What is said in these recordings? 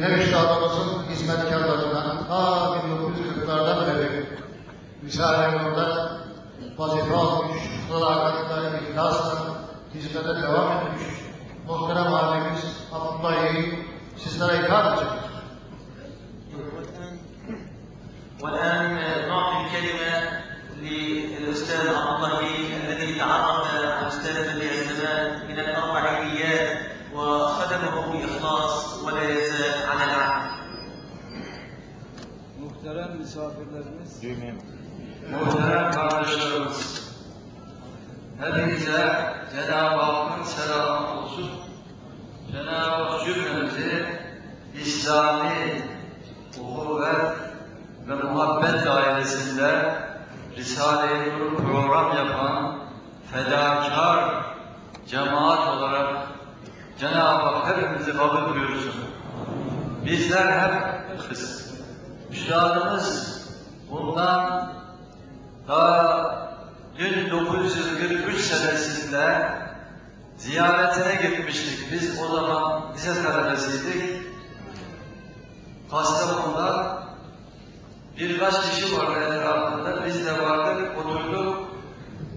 Yine üstadımızın hizmetkarlarından ta 1940'lardan beri Risale-i Nur'da vazife almış, sadakatla, ihlasla hizmete devam etmiş muhterem abimiz Abdullah Bey sizlere hitap edecektir. Misafirlerimiz, Muhterem kardeşlerimiz, hepinize Cenab-ı Hakk'ın selamı olsun. Cenab-ı Hak cümlemizi İslami uhuvvet ve muhabbet dairesinde Risale-i Nur program yapan fedakar cemaat olarak Cenab-ı Hak hepimizi kabul buyursun. Bizler hep kız. Üstadımız bundan ta dün 943 senesinde ziyaretine gitmiştik. Biz o zaman lise talebesiydik. Kastamonu'da birkaç kişi vardı etrafında. Biz de vardık, oturduk.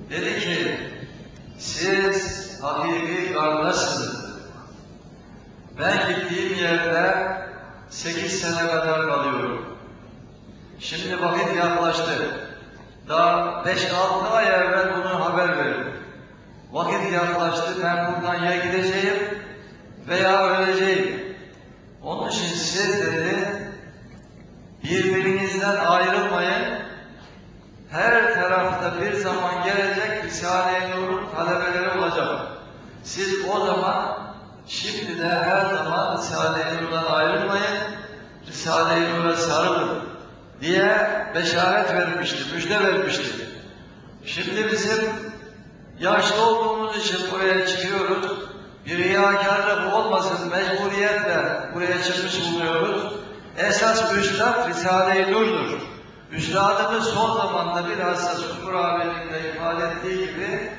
Dedi ki, siz hakiki kardeşsiniz. Ben gittiğim yerde 8 sene kadar kalıyorum. Şimdi vakit yaklaştı. Daha 5-6 ay evvel bunu haber verdim. Vakit yaklaştı, ben buradan ya gideceğim veya öleceğim. Onun için siz dedi, birbirinizden ayrılmayın. Her tarafta bir zaman gelecek Risale-i Nur'un talebeleri olacak. Siz o zaman, şimdi de her zaman Risale-i Nur'dan ayrılmayın. Risale-i Nur'a sarılın diye beşaret vermişti, müjde vermişti. Şimdi bizim yaşlı olduğumuz için buraya çıkıyoruz. Bir riyakarlık olmasın, mecburiyetle buraya çıkmış bulunuyoruz. Esas üstad Risale-i Nur'dur. Üstadımız son zamanda bilhassa Sukur abinin de ifade ettiği gibi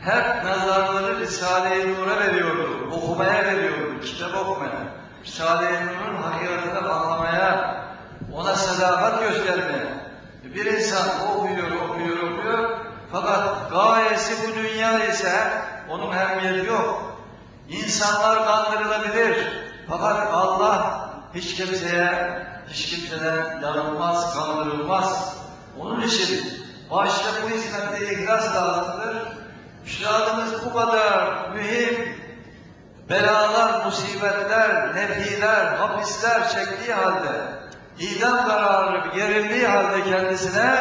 hep nazarları Risale-i Nur'a veriyordu, okumaya veriyordu, kitap okumaya. Risale-i Nur'un hakikatini anlamaya, ona sadakat göstermeye. Bir insan okuyor, okuyor, okuyor, fakat gayesi bu dünya ise onun ehemmiyeti yok. İnsanlar kandırılabilir, fakat Allah hiç kimseye, hiç kimseden yanılmaz, kandırılmaz. Onun için başta bu hizmette ihlas lazımdır. Üstadımız bu kadar mühim belalar, musibetler, nefiler, hapisler çektiği halde, idam kararı gerildiği halde kendisine,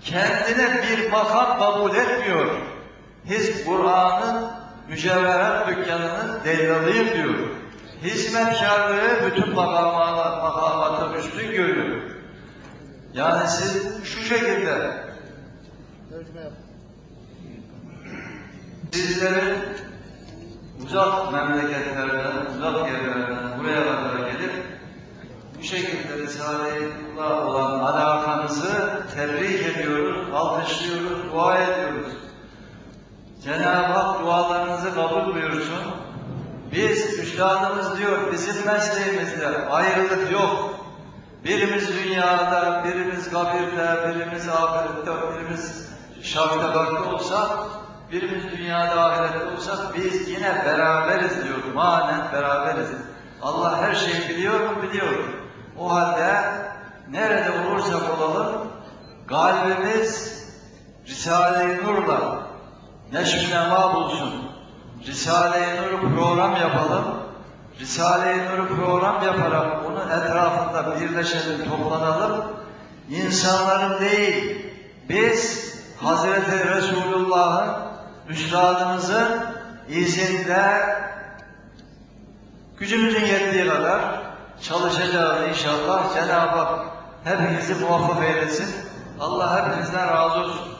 kendine bir makam kabul etmiyor. Hizb Kur'an'ın mücevherat dükkanının dellalıyım diyor. Hizmetkarlığı bütün makamata, üstün görüyor. Yani siz şu şekilde sizlerin uzak memleketlerden, uzak yerlerden bu şekilde Risale-i olan alakanızı tebrik ediyoruz, alkışlıyoruz, dua ediyoruz. Cenab-ı Hak dualarınızı kabul buyursun. Biz, üstadımız diyor, bizim mesleğimizde ayrılık yok. Birimiz dünyada, birimiz kabirde, birimiz ahirette, birimiz şafakta olsak, birimiz dünyada ahirette olsak biz yine beraberiz diyor. Manen beraberiz. Allah her şeyi biliyor mu? Biliyor. O halde nerede olursak olalım kalbimiz Risale-i Nur'la neşv-i bulsun. Risale-i Nur program yapalım. Risale-i Nur program yaparak onun etrafında birleşelim, toplanalım. İnsanların değil, biz Hazreti Resulullah'ın üstadımızın izinde gücümüzün yettiği kadar çalışacağız inşallah. Cenab-ı Hak hepinizi muvaffak eylesin. Allah hepinizden razı olsun.